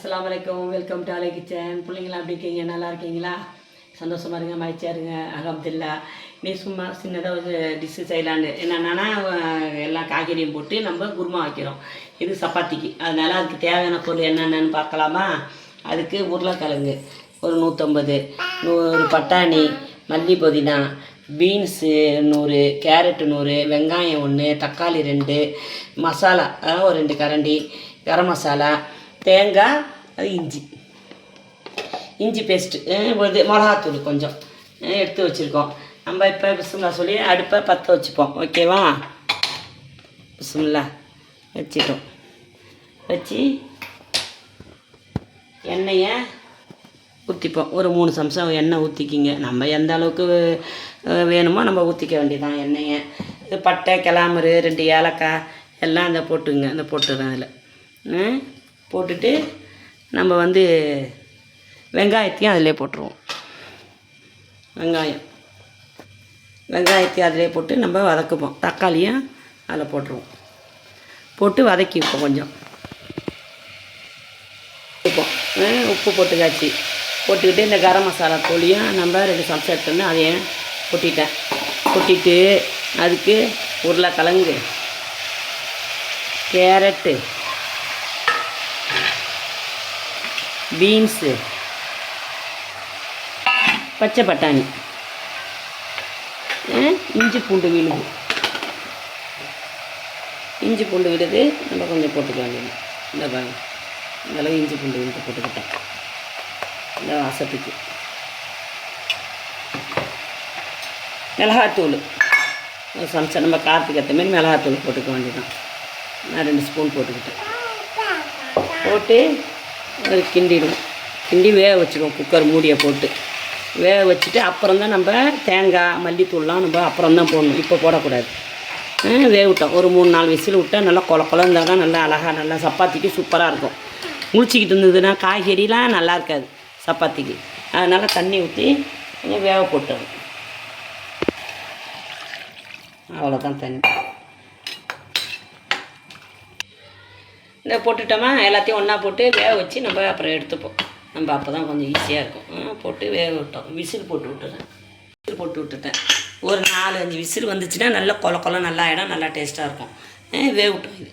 அஸ்லாம் வலைக்கம் welcome to அலை கிச்சன் பிள்ளைங்களாம் எப்படி இருக்கீங்க? நல்லா இருக்கீங்களா? சந்தோஷமா இருங்க மகிழ்ச்சியாக இருங்க. அகமதுல்லா நீ சும்மா சின்னதாக ஒரு டிஷ்ஷு செய்யலான்னு. என்னென்னா எல்லா காய்கறியும் போட்டு நம்ம குருமா வைக்கிறோம். இது சப்பாத்திக்கு. அதனால் அதுக்கு தேவையான பொருள் என்னென்னு பார்க்கலாமா? அதுக்கு உருளைக்கிழங்கு ஒரு நூற்றம்பது நூறு பட்டாணி மல்லி புதினா பீன்ஸு நூறு கேரட்டு நூறு வெங்காயம் ஒன்று தக்காளி ரெண்டு மசாலா ஒரு ரெண்டு கரண்டி கரம் மசாலா தேங்காய் அது இஞ்சி. இஞ்சி பேஸ்ட்டு இது மிளகாத்தூள் கொஞ்சம் எடுத்து வச்சுருக்கோம். நம்ம இப்போ பிசுமில்லா சொல்லி அடுப்பை பற்ற வச்சுப்போம். ஓகேவா பிசுமில்லா வச்சிட்டோம். வச்சு எண்ணெயை ஊற்றிப்போம் ஒரு மூணு சம்சம் எண்ணெய் ஊற்றிக்கிங்க நம்ம எந்த அளவுக்கு வேணுமோ நம்ம ஊற்றிக்க வேண்டியதான் எண்ணெயை. இது பட்டை கிளாமரு ரெண்டு ஏலக்காய் எல்லாம் அந்த போட்டுங்க. அந்த போட்டுறேன் அதில். போட்டுட்டு நம்ம வந்து வெங்காயத்தையும் அதிலே போட்டுருவோம். வெங்காயம். வெங்காயத்தையும் அதிலே போட்டு நம்ம வதக்குப்போம் தக்காளியும் அதில் போட்டுருவோம். போட்டு வதக்கி வைப்போம் கொஞ்சம். வைப்போம் உப்பு போட்டுக்காச்சு. போட்டுக்கிட்டு இந்த கரம் மசாலா தூளியும் நம்ம ரெண்டு சம்சம் எடுத்தோம்னா அதையும் கொட்டிட்டேன். கொட்டிட்டு அதுக்கு உருளைக்கிழங்கு கேரட்டு பீன்ஸு பச்சை பட்டாணி இஞ்சி பூண்டு விழுது. இஞ்சி பூண்டு விழுது நம்ம கொஞ்சம் போட்டுக்க வேண்டியது இந்த பாருங்க அளவு இஞ்சி பூண்டு விழுது போட்டுக்கிட்டேன் இந்த வாசத்துக்கு. மிளகாத்தூள். ஒரு நம்ம காரத்துக்கு ஏற்ற மாதிரி மிளகாத்தூள் போட்டுக்க வேண்டியதான் நான் ரெண்டு ஸ்பூன் போட்டுக்கிட்டேன். போட்டு அது கிண்டிடுவோம். கிண்டி வேக வச்சுருவோம் குக்கர் மூடியை போட்டு. வேக வச்சுட்டு அப்புறம் தான் நம்ம தேங்காய் மல்லித்தூள்லாம் நம்ம அப்புறம் தான் போடணும். இப்போ போடக்கூடாது. வேக விட்டோம். ஒரு மூணு நாலு விசில் விட்டால் நல்லா கொல குழந்தா தான் நல்லா அழகாக நல்லா சப்பாத்திக்கு சூப்பராக இருக்கும். முழிச்சிக்கிட்டு இருந்ததுன்னா காய்கறிலாம் நல்லா இருக்காது சப்பாத்திக்கு. அதனால் தண்ணி ஊற்றி கொஞ்சம் வேக போட்டுறோம் அவ்வளோதான் தண்ணி. இந்த போட்டுட்டோமா எல்லாத்தையும் ஒன்றா போட்டு வேக வச்சு நம்ம அப்புறம் எடுத்துப்போம். நம்ம அப்போ தான் கொஞ்சம் ஈஸியாக இருக்கும். போட்டு வேக விட்டோம். விசில் போட்டு விட்டுறேன். விசில் போட்டு விட்டுட்டேன். ஒரு நாலு அஞ்சு விசில் வந்துச்சுன்னா நல்லா கொல கொல நல்லா ஆகிடும் நல்லா டேஸ்ட்டாக இருக்கும். வேக விட்டோம் இது.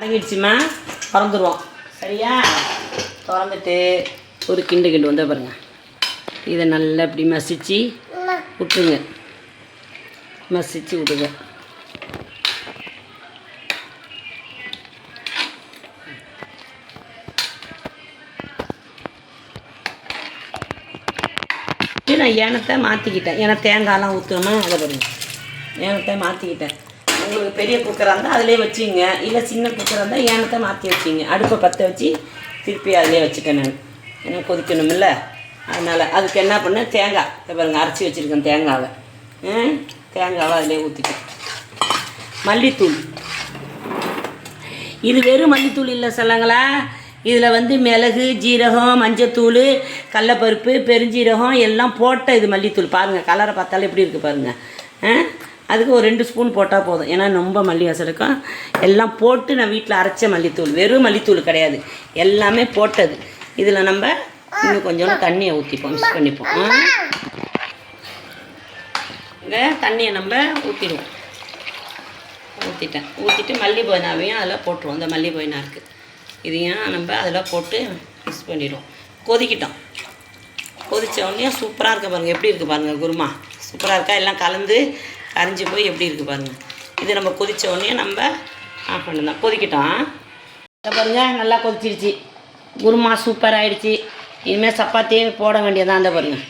அடங்கிடுச்சுமா? திறந்துருவோம். சரியா? திறந்துட்டு ஒரு கிண்டு கிண்டு வந்தால் பாருங்க. இதை நல்லா இப்படி மசிச்சு விட்டுருங்க. மசிச்சு விடுங்க. நான் ஏனத்தை மாற்றிக்கிட்டேன் ஏன்னா தேங்காய்லாம் ஊற்றணுமா அதை பாருங்க ஏனத்தை மாற்றிக்கிட்டேன் உங்களுக்கு பெரிய குக்கராக இருந்தால் அதிலே வச்சுங்க. இல்லை சின்ன குக்கராக இருந்தால் ஏனத்தை மாற்றி வச்சுங்க. அடுப்பை பற்ற வச்சு திருப்பி அதிலே வச்சுட்டேன் நான். ஏன்னா கொதிக்கணும்ல. அதனால் அதுக்கு என்ன பண்ணேன்? தேங்காய். இதை அரைச்சி வச்சுருக்கேன் தேங்காவை. தேங்காவை அதிலே ஊற்றிட்டேன் மல்லித்தூள். இது வெறும் மல்லித்தூள் இல்லை சொல்லுங்களா. இதில் வந்து மிளகு ஜீரகம் மஞ்சத்தூள் கடலப்பருப்பு பெருஞ்சீரகம் எல்லாம் போட்ட இது மல்லித்தூள். பாருங்கள் கலரை பார்த்தாலும் எப்படி இருக்குது பாருங்கள் ஆ? அதுக்கு ஒரு ரெண்டு ஸ்பூன் போட்டால் போதும். ஏன்னா ரொம்ப மல்லி வாசம் இருக்கும். எல்லாம் போட்டு நான் வீட்டில் அரைச்ச மல்லித்தூள். வெறும் மல்லித்தூள் கிடையாது. எல்லாமே போட்டது. இதில் நம்ம இன்னும் கொஞ்சோண்டு தண்ணியை ஊற்றிப்போம் மிக்ஸ் பண்ணிப்போம். இந்த தண்ணியை நம்ம ஊற்றிடுவோம் ஊற்றிட்டேன் ஊற்றிட்டு மல்லி போயினாவையும் அதில் போட்டுருவோம். இந்த மல்லி போயினா இருக்குது இதையும் நம்ம அதில் போட்டு மிக்ஸ் பண்ணிடுவோம். கொதிக்கிட்டோம். கொதித்த உடனே சூப்பராக இருக்க பாருங்கள் எப்படி இருக்குது பாருங்கள் குருமா? சூப்பராக இருக்கா? எல்லாம் கலந்து கரைஞ்சி போய் எப்படி இருக்குது பாருங்கள் இது நம்ம கொதித்த உடனே நம்ம ஆஃப் பண்ணலாம் கொதிக்கிட்டோம். பாருங்கள் பாருங்க நல்லா கொதிச்சிருச்சு. குருமா சூப்பர் ஆகிடுச்சி இனிமேல் சப்பாத்தியே போட வேண்டியதான் அந்த பாருங்கள்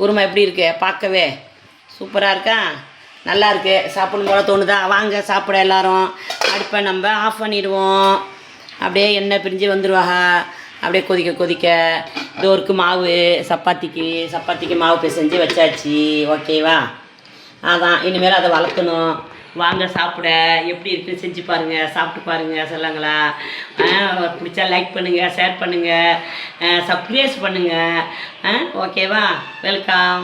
குருமா எப்படி இருக்கு? பார்க்கவே சூப்பராக இருக்கா? நல்லா இருக்குது சாப்பிடணும் போல தோணுதா? வாங்க சாப்பிட எல்லாரும். அடுப்பை நம்ம ஆஃப் பண்ணிடுவோம். அப்படியே எண்ணெய் பிரிஞ்சு வந்துருவாங்க அப்படியே கொதிக்க கொதிக்க. டோருக்கு மாவு. சப்பாத்திக்கு சப்பாத்திக்கு மாவு பிசைஞ்சு வச்சாச்சு. ஓகேவா அதான். இனிமேல் அதை வளர்க்கணும். வாங்க சாப்பிட. எப்படி இருக்குது செஞ்சு பாருங்கள் சாப்பிட்டு பாருங்கள் சொல்லுங்களா. பிடிச்சா லைக் பண்ணுங்கள் ஷேர் பண்ணுங்கள் சப்ஸ்கிரைஸ் பண்ணுங்கள் ஓகேவா வெல்கம்